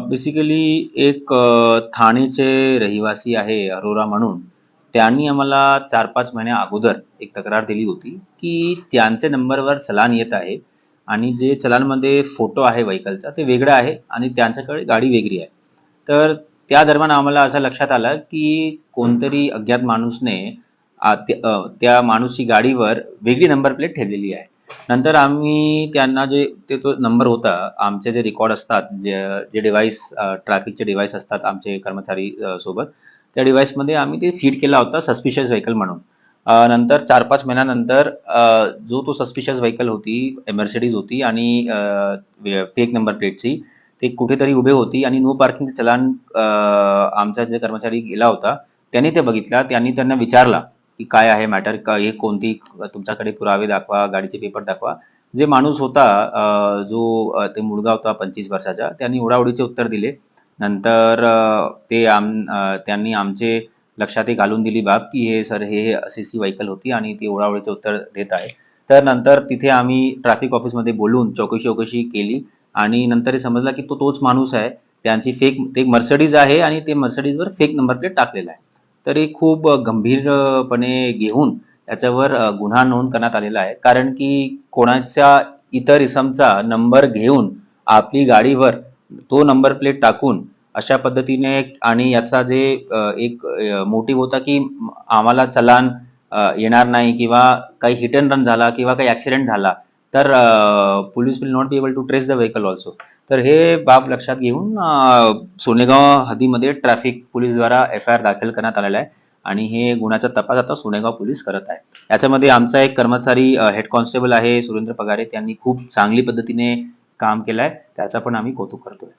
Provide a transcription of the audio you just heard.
Basically एक ठाणेचे रहिवासी आहे अरोरा म्हणून. त्यांनी आम्हाला 4-5 महिन्या अगोदर एक तक्रार दिली होती, की त्यांचे नंबरवर चलान येत आहे आणि जे चलानमध्ये फोटो आहे व्हेकलचा ते वेगळं आहे आणि त्यांच्याकडे गाडी वेगळी आहे. तर त्या दरम्यान आम्हाला असं लक्षात आलं, की कोणतरी अज्ञात माणूसने त्या माणूसची गाडीवर वेगळी नंबर प्लेट ठेवलेली आहे. नंतर आम्ही त्यांना जे ते तो नंबर होता, आमचे जे रेकॉर्ड असतात, जे जे डिव्हाइस ट्रॅफिकचे डिव्हाइस असतात आमचे कर्मचारी सोबत, त्या डिव्हाइसमध्ये आम्ही ते फीड केला होता सस्पिशियस व्हेकल म्हणून. नंतर 4-5 महिन्यानंतर जो तो सस्पिशियस व्हेकल होती, मर्सिडीज होती आणि फेक नंबर प्लेटची. ते कुठेतरी उभे होती आणि नो पार्किंग चलान आमचा जे कर्मचारी गेला होता, त्यांनी ते बघितला. त्यांनी त्यांना विचारला, की "काय आहे मॅटर? का हे कोणती तुमच्याकडे पुरावे दाखवा, गाडीचे पेपर दाखवा." जे माणूस होता जो ते मुलगा होता 25 वर्षाचा, त्यांनी ओढाओढीचे उत्तर दिले. नंतर ते आम त्यांनी आमचे लक्षात घालून दिली बाब, की "हे सर हे सी सी व्हेइकल होती आणि ती ओढाओढीचे उत्तर देत आहे." तर नंतर तिथे आम्ही ट्रॅफिक ऑफिसमध्ये बोलून चौकशी चौकशी केली आणि नंतर हे समजलं, की तो तोच माणूस आहे. त्यांची फेक ते मर्सडीज आहे आणि ते मर्सडीजवर फेक नंबर प्लेट टाकलेला आहे. तर हे खूप गंभीरपणे घेऊन याच्यावर गुन्हा नोंद करण्यात आलेला आहे. कारण की कोणाच्या इतर इसमचा नंबर घेऊन आपली गाडीवर तो नंबर प्लेट टाकून अशा पद्धतीने आणि याचा जे एक मोटिव्ह होता, की आम्हाला चलान येणार नाही किंवा काही हिट अँड रन झाला किंवा काही ॲक्सिडेंट झाला, तर police will not be able to trace the vehicle also तर हे बाब लक्षात घेऊन सोनेगाव हद्दीमध्ये ट्रॅफिक पोलीसद्वारा एफ-आय-आर दाखल करण्यात आलेला आहे आणि हे गुन्ह्याचा तपास आता सोनेगाव पोलीस करत आहे. याच्यामध्ये आमचा एक कर्मचारी हेड कॉन्स्टेबल आहे सुरेंद्र पगारे. त्यांनी खूप चांगली पद्धतीने काम केलंय. त्याचा पण आम्ही कौतुक करतोय.